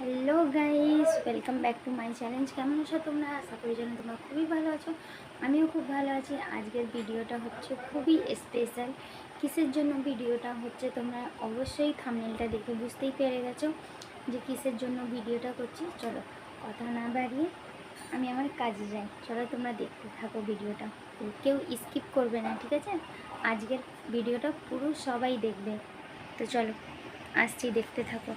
Hello guys welcome back to my challenge কেমন আছো তোমরা? আশা করি যেন তোমরা খুবই ভালো আছো। আমিও খুব ভালো আছি। আজকের ভিডিওটা হচ্ছে খুবই স্পেশাল কিসের জন্য ভিডিওটা হচ্ছে তোমরা অবশ্যই থামনেলটা দেখে বুঝতেই পেরে গেছো যে কিসের জন্য ভিডিওটা করছি। চলো কথা না বাড়িয়ে আমি আমার কাজে যাই। চলো তোমরা দেখতে থাকো ভিডিওটা কেউ স্কিপ করবে না, ঠিক আছে? আজকের ভিডিওটা পুরো সবাই দেখবে। তো চলো, আসছি, দেখতে থাকো।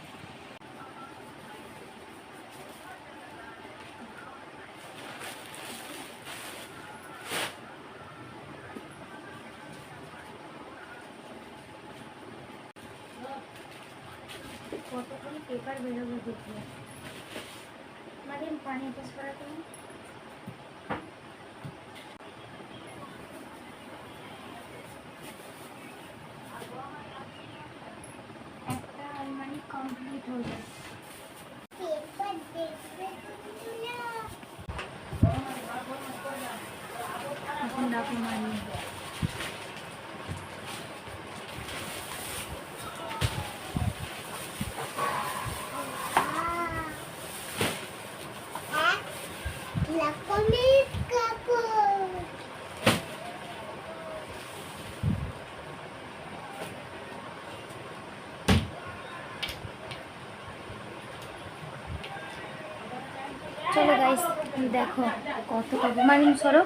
কতগুলি পেপার বেরোবে দেখবে মানে পানি টেস্ট করা চলো গাইস দেখো কত কাপড় মারিন, সরো।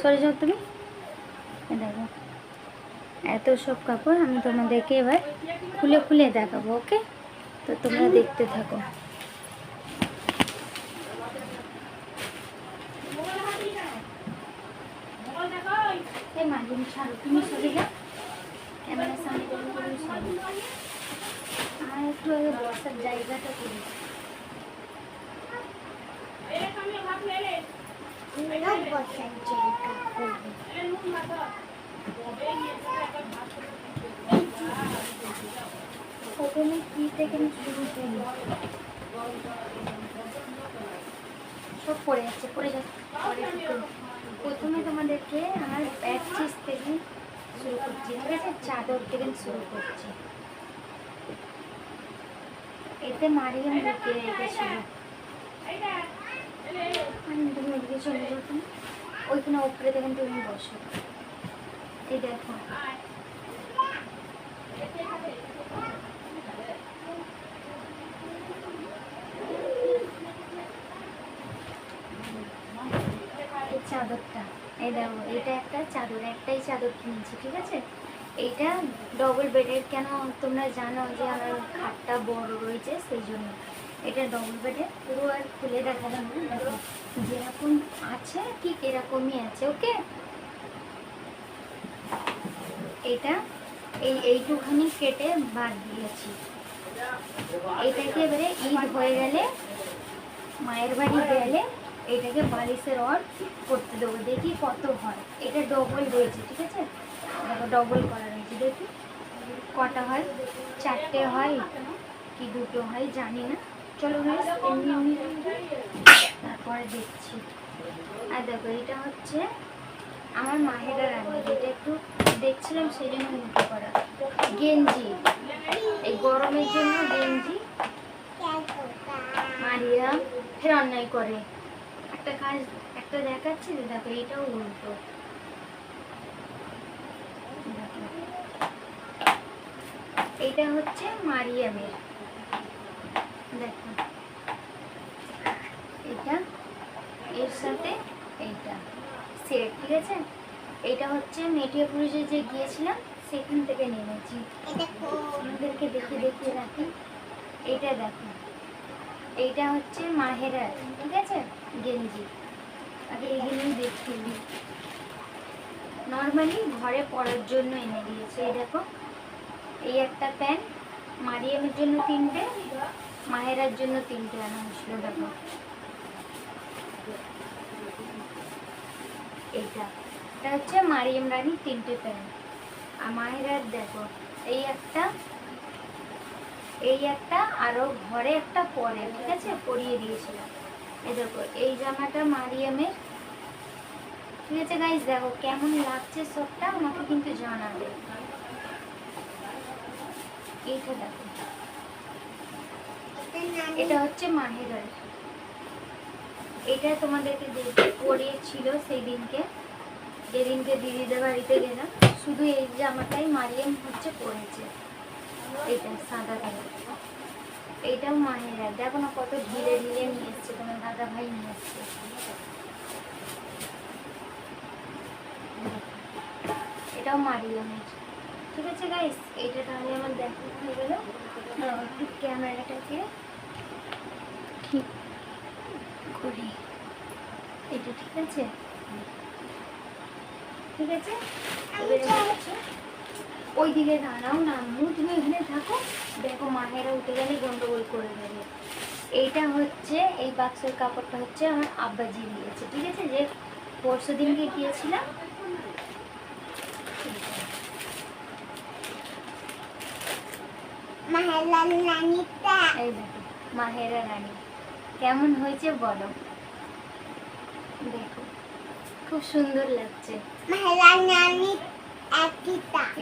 সরে যাও তুমি। দেখো, এত সব কাপড় আমি তোমাদেরকে এবার খুলে খুলে দেখাবো ওকে তো তোমরা দেখতে থাকো এই মারিন ছাড়ো তুমি সরে যাও ক্যামেরার সামনে তুমি সরো আর একটু আগে বসার জায়গাটা করে দাও। No bosan jaga kapur. প্রথমে কি থেকে শুরু করি সব পড়ে যাচ্ছে পড়ে যাচ্ছে? প্রথমে তোমাদেরকে আমার ব্যাগ চিজ থেকে শুরু করছি ঠিক আছে চাদর থেকে শুরু করছি এতে মারিয়াম ঢুকে রেখেছিল তুমি ওদিকে চলে যাও ওইখানে ওপরে দেখেন তুমি বসো এই দেখো এই চাদরটা এই দেখো, এটা একটা চাদর, একটাই চাদর কিনেছি, ঠিক আছে? এইটা ডবল বেডের কেন তোমরা জানো যে আমার খাটটা বড় রয়েছে, সেই জন্য। এটা ডবল বেডের পুরো আর খুলে দেখালাম যেরকম আছে, ঠিক এরকমই আছে ওকে এটা এই, এইটুখানি কেটে বাদ দিয়েছি। এটাকে এবারে ঈদ হয়ে গেলে, মায়ের বাড়ি গেলে এটাকে বালিশের রড করতে দেবো। দেখি কত হয়। এটা ডবল রয়েছে ঠিক আছে? দেখো ডবল করা রয়েছে, দেখি। কটা হয়? চারটে হয়? কি দুটো হয়? জানি না। চলো এমনি এমনি তারপরে দেখছি। আর দেখো, এটা হচ্ছে আমার মাহেরা রানী যেটা একটু দেখছিলাম সেই জন্য উল্টো করা গেঞ্জি। এই গরমের জন্য গেঞ্জি মারিয়া ফের অন্যায় করে। একটা কাজ একটা দেখাচ্ছি যে দেখো এটাও উল্টো। দেখো। এইটা হচ্ছে মারিয়ামের দেখো। এটা এর সাথে এইটা। সেট ঠিক আছে? এটা হচ্ছে মেটিয়া পুলিশে যে গিয়েছিলাম সেখান থেকে নিয়েছি আমাদেরকে দেখে দেখিয়ে রাখি। এইটা দেখো। এইটা হচ্ছে মাহেরার, ঠিক আছে? গেঞ্জি। আগে এইগুলোই দেখিয়ে দিই নর্মালি ঘরে পরার জন্য এনে দিয়েছে, এই দেখো। এই একটা প্যান্ট, মারিয়ামের জন্য তিনটে, মাহেরার জন্য তিনটে আনা হয়েছিল, দেখো। এইটা। এটা হচ্ছে মারিয়াম রানীর তিনটে প্যান্ট। আর মাহেরার দেখো, এই একটা এই একটা, আরও ঘরে একটা পরে, ঠিক আছে? পরিয়ে দিয়েছিলাম। এই দেখো, এই জামাটা মারিয়ামের। ঠিক আছে গাইজ দেখো, কেমন লাগছে সবটা আমাকে কিন্তু জানাবে। এইটা দেখো। এটা হচ্ছে মাহেরার এটা তোমাদেরকে পরিয়েছিল সেই দিনকে যেদিনকে দিদিদের বাড়িতে গেলাম, শুধু এই জামাটাই মারিয়াম হচ্ছে পরেছে। এটা সাদা কালার। এইটাও মাহেরা দেখো না কত ঢিলে ঢিলে নিয়ে এসছে তোমার দাদা ভাই নিয়ে এসছে। এটাও মারিয়ামের ঠিক আছে গাইস এইটা তাহলে আমার দেখা হয়ে গেল। একটু ক্যামেরাটাকে ঠিক করি। এটা ঠিক আছে? ঠিক আছে? ওই দিকে দাঁড়াও না আম্মু তুমি এখানে থাকো। দেখো মাহেরা উঠে গেলে গন্ডগোল করে দেবে। এইটা হচ্ছে এই বাক্সের কাপড়টা হচ্ছে আমার আব্বাজি দিয়েছে ঠিক আছে? যে পরশু দিনকে গিয়েছিলাম। মাহেরা রানী। কেমন হয়েছে বলো? দেখো খুব সুন্দর লাগছে। নানি একইটা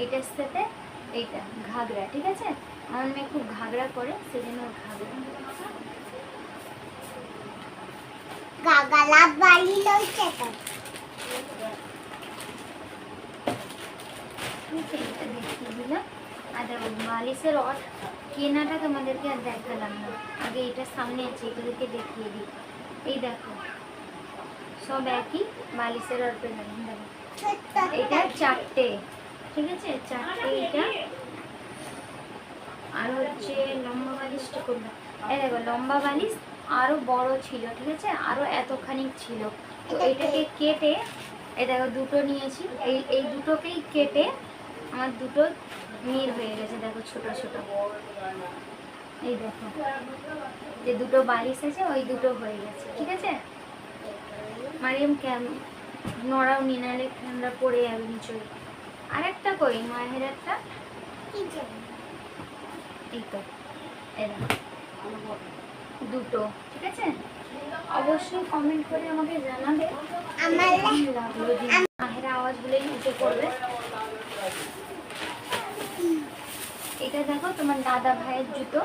এইটার সাথে এইটা ঘাগরা ঠিক আছে? আমার মেয়ে খুব ঘাগরা করে সেজন্য ঘাগরা। গাগালা বাড়ি লইছে তো। ঠিক দেখিয়ে দিলাম আর দেখো মালিশের অট কেনাটা তোমাদেরকে আর দেখালাম না। আগে এটা সামনে আছে এগুলোকে দেখিয়ে দিই। এই দেখো সব একই মালিশের পেলাম দেখো এটা চারটে ঠিক আছে? চারটে এটা। আর হচ্ছে লম্বা বালিশটা করলাম এই দেখো লম্বা বালিশ আরও বড় ছিল ঠিক আছে? আরও এতখানি ছিল। তো এটাকে কেটে এই দেখো দুটো নিয়েছি। এই এই দুটোকেই কেটে আমার দুটো মির হয়ে গেছে দেখো ছোট ছোট। এই দেখো যে দুটো বালিশ আছে ওই দুটো হয়ে গেছে ঠিক আছে? মারিয়াম ক্যাম নড়াও নি নাহলে আমরা পড়ে যাবে নিচই আর একটা কই মায়ের একটা? এই তো দুটো ঠিক আছে? অবশ্যই কমেন্ট করে আমাকে জানাবে। মাহের আওয়াজগুলো নিচে করবে এটা দেখো তোমার দাদা ভাইয়ের জুতো।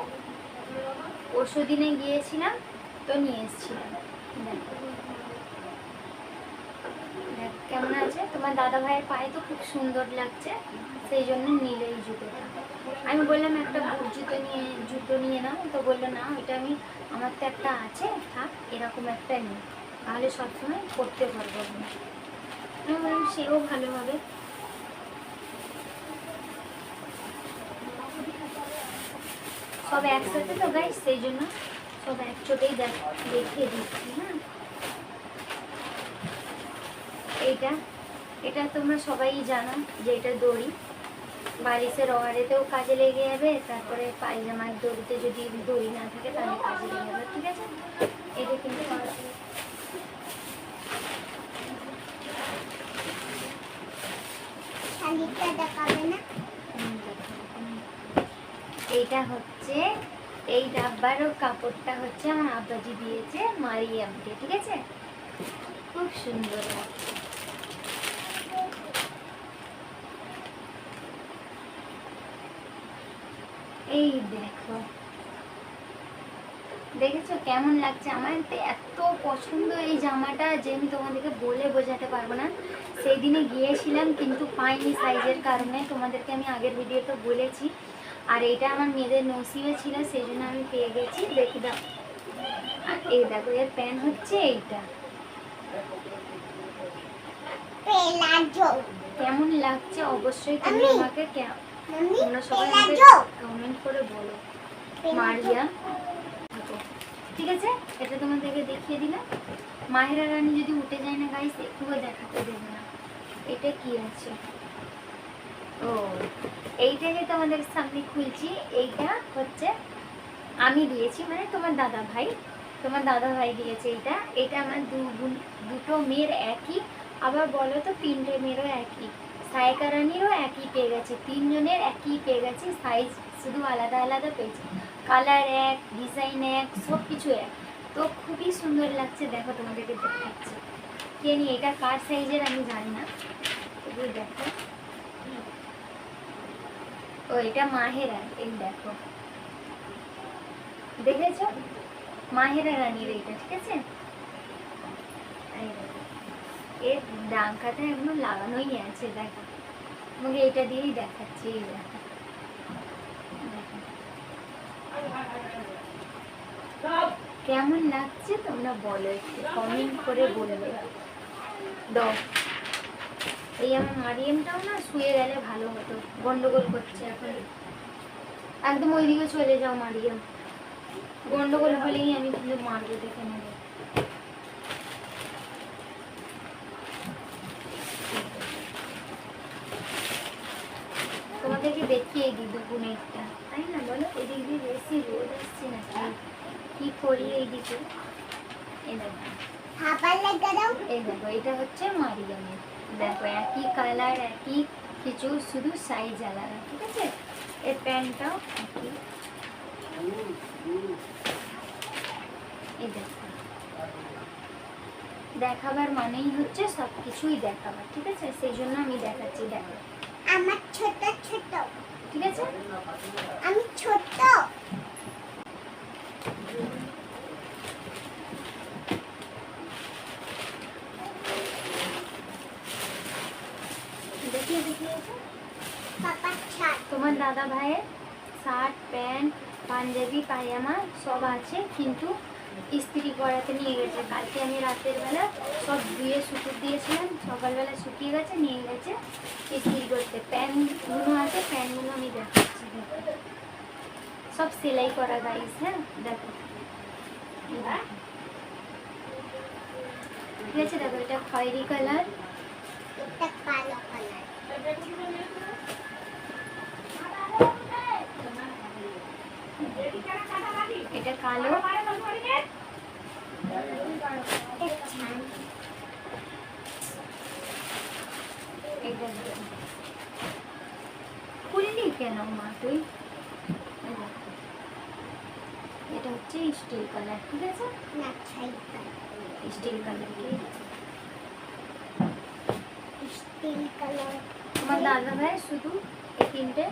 পরশু দিনে গিয়েছিলাম তো নিয়ে এসেছিলাম। দেখ। কেমন আছে? তোমার দাদা ভাইয়ের পায়ে তো খুব সুন্দর লাগছে, সেই জন্য নিলে এই জুতোটা। আমি বললাম, একটা বুট জুতো নিয়ে জুতো নিয়ে নাও। তো বলল, না, ওইটা আমি, আমার তো একটা আছে, থাক, এরকম একটা নিই। তাহলে সবসময় করতে পারব আমি। বললাম, সেও ভালো হবে। সব একসাথে তো গাইস সেই জন্য সব একচোটেই দেখ, দেখিয়ে দিচ্ছি হ্যাঁ? এইটা এটা তোমরা সবাই জানো যে এটা দড়ি। বালিশের অয়ারেতেও কাজে লেগে যাবে তারপরে পায়জামার দড়িতে যদি দড়ি না থাকে তাহলে কাজে লেগে যাবে ঠিক আছে? এটা কিন্তু। এইটা হচ্ছে এই ডাব্বার ও কাপড়টা হচ্ছে আমার আব্বাজি দিয়েছে মারিয়ামকে ঠিক আছে? খুব সুন্দর লাগছে। এই দেখো। দেখেছ কেমন লাগছে? আমার এত পছন্দ এই জামাটা যে আমি তোমাদেরকে বলে বোঝাতে পারব না। সেই দিনে গিয়েছিলাম কিন্তু পাইনি সাইজের কারণে। তোমাদেরকে আমি আগের ভিডিওতে বলেছি। আর এটা আমার মেয়েদের নসিবে ছিল সেই জন্য আমি পেয়ে গেছি। দেখি দাও। আর এই দেখো এর প্যান হচ্ছে এইটা। কেমন লাগছে? অবশ্যই তুমি আমাকে তোমরা সবাই আমাকে পেলাজো কমেন্ট করে বলো। পেলাজো মারিয়া। দেখো। ঠিক আছে? এটা তোমাদেরকে দেখিয়ে দিলাম। মাহেরা রানী যদি উঠে যায় না গাইস একটুও দেখাতে দেবে না। এটা কি আছে? ও এইটাকে তোমাদের সামনে খুলছি। এইটা হচ্ছে আমি দিয়েছি মানে তোমার দাদা ভাই। তোমার দাদা ভাই দিয়েছে এটা। এটা আমার দু দুটো মেয়ের একই। আবার বলো তো তিনটে মেয়েরও একই। সায়কা রানীরও একই পেয়ে গেছে। তিনজনের একই পেয়ে গেছে সাইজ শুধু আলাদা আলাদা পেয়েছে। কালার এক ডিজাইন এক সব কিছু এক। তো খুবই সুন্দর লাগছে, দেখো তোমাদেরকে দেখাচ্ছি। কে নিয়ে, এটা কার সাইজের আমি জানি না। এগুলো দেখো। ও, এটা মাহেরা এই দেখো। দেখেছ? মাহেরা রানীর এইটা ঠিক আছে? এর ডাঙ্কাটা এখনও লাগানোই আছে, দেখো। আমাকে এটা দিয়েই দেখাচ্ছি। কেমন লাগছে তোমরা বলো একটু কমেন্ট করে বলবে। এই আমার মারিয়ামটাও না শুয়ে গেলে ভালো হতো, গন্ডগোল করছে এখন। একদম ওইদিকে চলে যাও মারিয়াম। গন্ডগোল হলেই আমি কিন্তু মারবো দেখে নেব তোমাদেরকে দিই দুপুনেরটা তাই না? বলো এদিক দিয়ে বেশি রোদ আসছে না কি করি এইদিকে? দেখো। এই দেখো এটা হচ্ছে মারিয়ামের। দেখো একই কালার একই কিছু শুধু সাইজ আলাদা ঠিক আছে? প্যান্টটাও একই। এই দেখো। দেখাবার মানেই হচ্ছে সব কিছুই দেখাবার ঠিক আছে? সেই জন্য আমি দেখাচ্ছি দেখো। আমার ছোট ছোট। ঠিক আছে? আমি ছোট দেখিয়ে ছাদ তোমার দাদা ভাইয়ের শার্ট, প্যান্ট, পাঞ্জাবি, পায়জামা সব আছে, কিন্তু ইস্ত্রি করাতে নিয়ে গেছে। কালকে আমি রাতের বেলা সব ধুয়ে শুকিয়ে দিয়েছিলাম, সকালবেলা শুকিয়ে গেছে, নিয়ে গেছে, ইস্ত্রি করতে। প্যান্টগুলো আছে প্যান্টগুলো আমি দেখাচ্ছি দেখো। সব সেলাই করা গাইস হ্যাঁ দেখো এই দেখো। ঠিক আছে দেখো এটা খয়েরি কালার এটা কালো কালার এটা কালো এটা ছাদ এটা দেখো। খুললি কেন মা তুই? এটা হচ্ছে স্টিল কালার ঠিক আছে? না colour still colour still colour তোমার দাদা ভাই শুধু এই তিনটে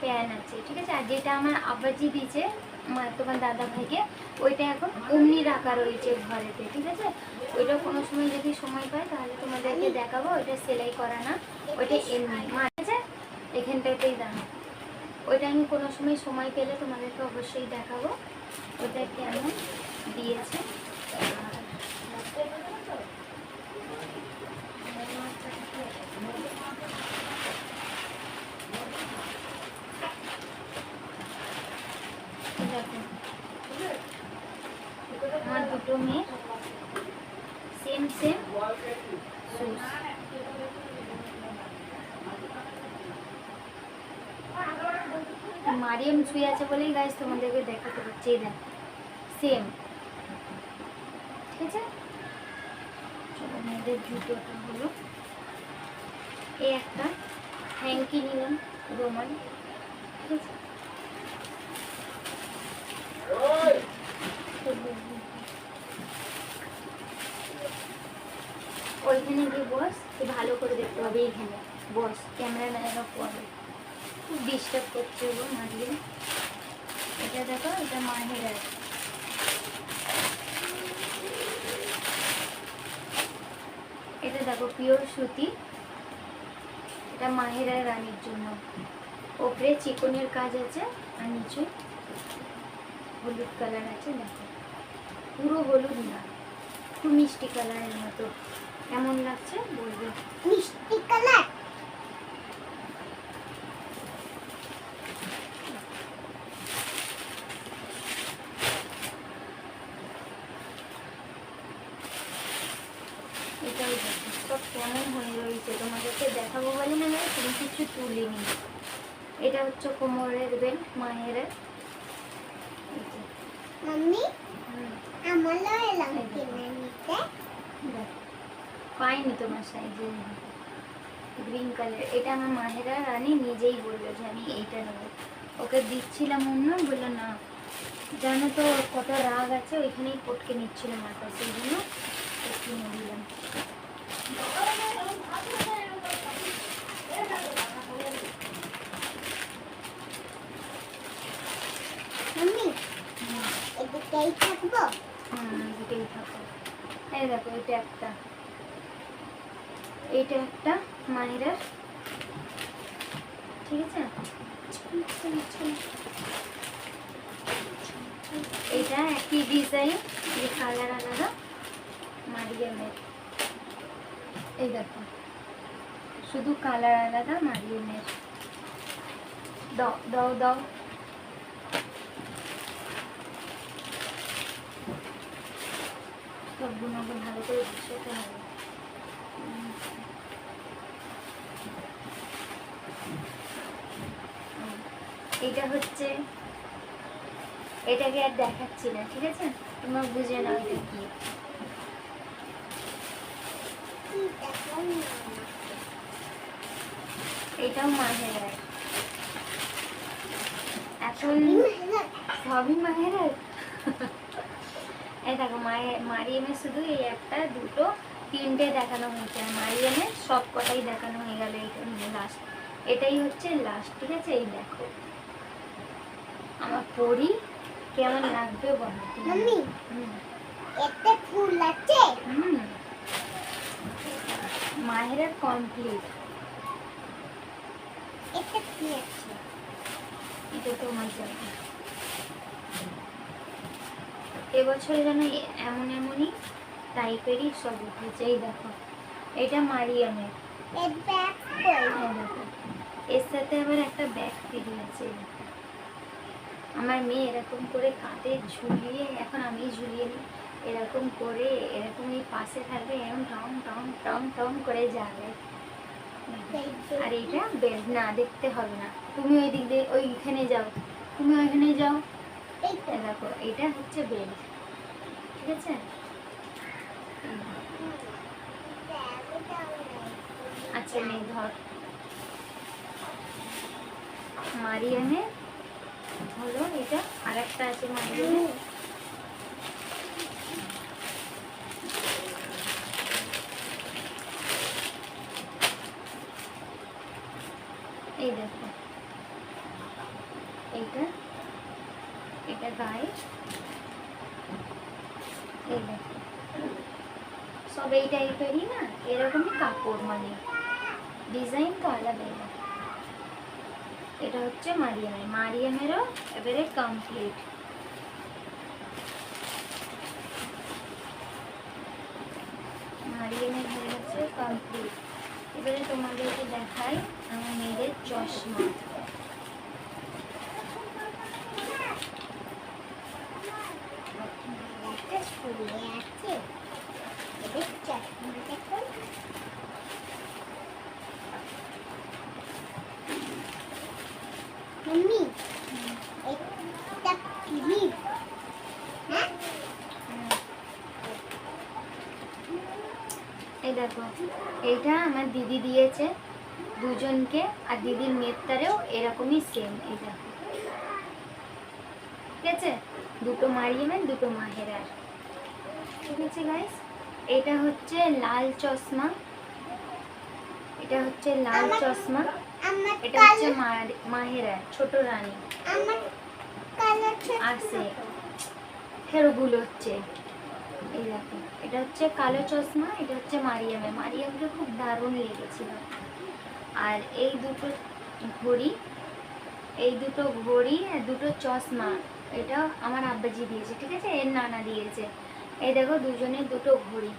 প্যান আছে ঠিক আছে? আর যেটা আমার আব্বাজি দিয়েছে আমার তোমার দাদা ভাইকে ওইটা এখন অমনি রাখা রয়েছে ঘরেতে ঠিক আছে? ওইটা কোনো সময় যদি সময় পাই তাহলে তোমাদেরকে দেখাবো ওইটা সেলাই করা না ওইটা এমনি। মা এখানটাতেই দাঁড়ানো ওইটা আমি কোনো সময় সময় পেলে তোমাদেরকে অবশ্যই দেখাবো। ওটা কেমন দিয়েছে। আমার দুটো মেয়ে। সেম সেম মারিয়াম শুয়ে আছে বলেই গাছ তোমাদেরকে দেখাতে পারছি, এই দেখো। সেম ঠিক আছে? চলো মেয়েদের জুতোটা হলো। এই একটা হ্যাঙ্কি নিলাম, রোমান। ঠিক আছে? ওইখানে গিয়ে বস, তুই ভালো করে দেখতে হবে এইখানে। বস ক্যামেরা ম্যানেরা পড়ে খুব ডিস্টার্ব করছে গো মারিয়ে এটা দেখো, এটা মাহের এটা দেখো, পিওর সুতি। এটা মাহেরা রানীর জন্য। ওপরে চিকনের কাজ আছে আর নিচে হলুদ কালার আছে, দেখো। পুরো হলুদ না, খুব মিষ্টি কালারের মতো। কেমন লাগছে বলবে? মিষ্টি কালার? কেমন হয়ে রয়েছে? তোমাদেরকে দেখাবো বলে না আমি কোনো কিছু তুলিনি। এটা হচ্ছে কোমরের বেল্ট মায়ের। এই যে, মাম্মি হুম, এলাম কিনে নিতে। পাইনি তোমার সাইজে। Green colour. এটা আমার মাহেরা রানী নিজেই বলল যে আমি এইটা নেব। ওকে দিচ্ছিলাম অন্য বলল না। জানো তো কত রাগ আছে ওইখানেই পটকে নিচ্ছিল মাথা সেই জন্য ওকে কিনে দিলাম মাম্মি হুম। এই হুম দুটোই থাকো। এই দেখো, এটা একটা। এইটা একটা মাহিরার ঠিক আছে? এটা একই ডিজাইন যে কালার আলাদা মারিয়ামের এই দেখো, শুধু কালার আলাদা মারিয়ামের দাও দাও দাও। সবগুলো আমাকে ভালো করে গুছাতে হবে। এটা হচ্ছে, এটাকে আর দেখাচ্ছি না, ঠিক আছে? তোমরা বুঝে নাও এটা কি। এটাও মাহের এখন সবই মায়ের এই দেখো মারিয়ামের শুধু এই একটা দুটো তিনটে দেখানো হয়েছে। আর মারিয়ামের সব কটাই দেখানো হয়ে গেল লাস্ট এটাই হচ্ছে লাস্ট ঠিক আছে? এই দেখো। আমার পরি কেমন লাগবে বলো তুমি? মাম্মি এতে ফুল আছে? হুম। মাহের কমপ্লিট এতে কি আছে। এটা তোমার জন্য। এবছরে যেন এমন এমনই টাইপেরই সব উঠেছে। এই দেখো এটা মারিয়ামের। এর এর সাথে আবার একটা ব্যাগ ফ্রি আছে। আমার মেয়ে এরকম করে কাঁধে ঝুলিয়ে এখন আমি ঝুলিয়ে নিই। এরকম করে এরকম এই পাশে থাকবে এরকম টম টম টম টম করে যাবে। আর এইটা বেল্ট না দেখতে হবে না। তুমি ওই দিক দিয়ে ওইখানে যাও। তুমি ওইখানে যাও। এই তো এই দেখো, এটা হচ্ছে বেল্ট ঠিক আছে? আচ্ছা নেই ধর। মারিয়ামে হলো এটা আর একটা আছে মারিয়ামে এই দেখো। এইটা এটা গায়ে এই দেখো। সব এই টাইপেরই না? এরকমই কাপড় মানে। ডিজাইন তো আলাদা। এটা হচ্ছে মারিয়ামের মারিয়ামেরও এবারে কমপ্লিট মারিয়ামের হয়ে গেছে কমপ্লিট এবারে তোমাদেরকে দেখাই আমার মেয়েদের চশমা একটা ফুলে আছে এদের চশমা দেখুন মাম্মি একটা ক্লিপ হ্যাঁ এই দেখো এইটা আমার দিদি দিয়েছে দুজনকে আর দিদির মেয়েটারেও এরকমই সেম এই দেখো। ঠিক আছে? দুটো মারিয়ামের দুটো মাহেরার ঠিক আছে গাইস এটা হচ্ছে লাল চশমা। এটা হচ্ছে লাল চশমা। এটা হচ্ছে মাহেরার ছোট রানী। আর সে ফেরোগুলো হচ্ছে। এই দেখো, এটা হচ্ছে কালো চশমা, এটা হচ্ছে মারিয়ামে। মারিয়ামকে খুব দারুণ লেগেছিল। আর এই দুটো ঘড়ি, এই দুটো ঘড়ি দুটো চশমা, এটা আমার আব্বাজি দিয়েছে, ঠিক আছে? এর নানা দিয়েছে। এই দেখো, দুজনের দুটো ঘড়ি।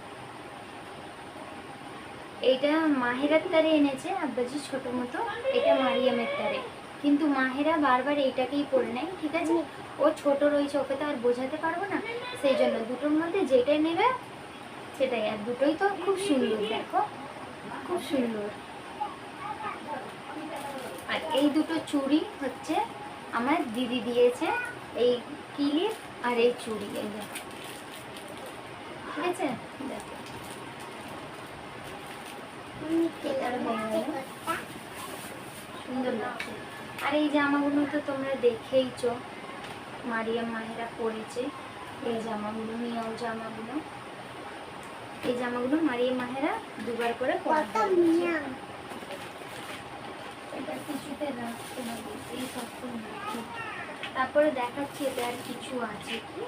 এইটা মাহেরার তারে এনেছে, আব্বাজি ছোট মতো। এটা মারিয়ামের তারে। কিন্তু মাহেরা বারবার এইটাকেই পরে নেয়, ঠিক আছে? ও ছোট রয়েছে, ওকে তো আর বোঝাতে পারব না। সেই জন্য দুটোর মধ্যে যেটাই নেবে, সেটাই। আর দুটোই তো খুব সুন্দর, দেখো। খুব সুন্দর। আর এই দুটো চুড়ি হচ্ছে আমার দিদি দিয়েছে, এই ক্লিপ আর এই চুড়ি, এই দেখো। ঠিক আছে? দেখো। সুন্দর লাগছে। আর এই জামাগুলো তো তোমরা দেখেইছো। মারিয়াম মাহেরা পরেছে। এই জামাগুলো মিয়াও জামাগুলো। এই জামাগুলো মারিয়াম মাহেরা দুবার করে এটা কিছুতে রাখতে হবে এই তারপরে দেখাচ্ছি এটা আর কিছু আছে কি?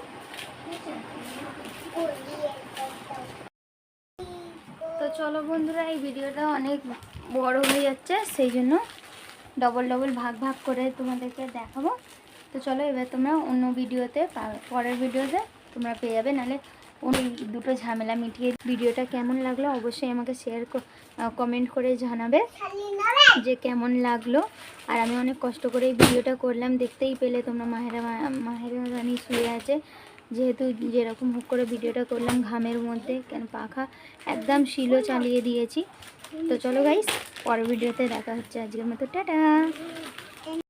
তো চলো বন্ধুরা এই ভিডিওটা অনেক বড় হয়ে যাচ্ছে সেই জন্য ডবল ডবল ভাগ ভাগ করে তোমাদেরকে দেখাবো। তো চলো এবার তোমরা অন্য ভিডিওতে পরের ভিডিওতে তোমরা পেয়ে যাবে। নাহলে অন্য দুটো ঝামেলা মিটিয়ে ভিডিওটা কেমন লাগল অবশ্যই আমাকে শেয়ার কমেন্ট করে জানাবে যে কেমন লাগল। আর আমি অনেক কষ্ট করে এই ভিডিওটা করলাম। দেখতেই পেলে তোমরা মাহেরা মাহেরা রানী শুয়ে আছে। যেহেতু যেরকম হোক করে ভিডিওটা করলাম ঘামের মধ্যে, কেন পাখা একদম শিলো চালিয়ে দিয়েছি। তো চলো গাইস পরের ভিডিওতে দেখা হচ্ছে। আজকের মতো টাটা।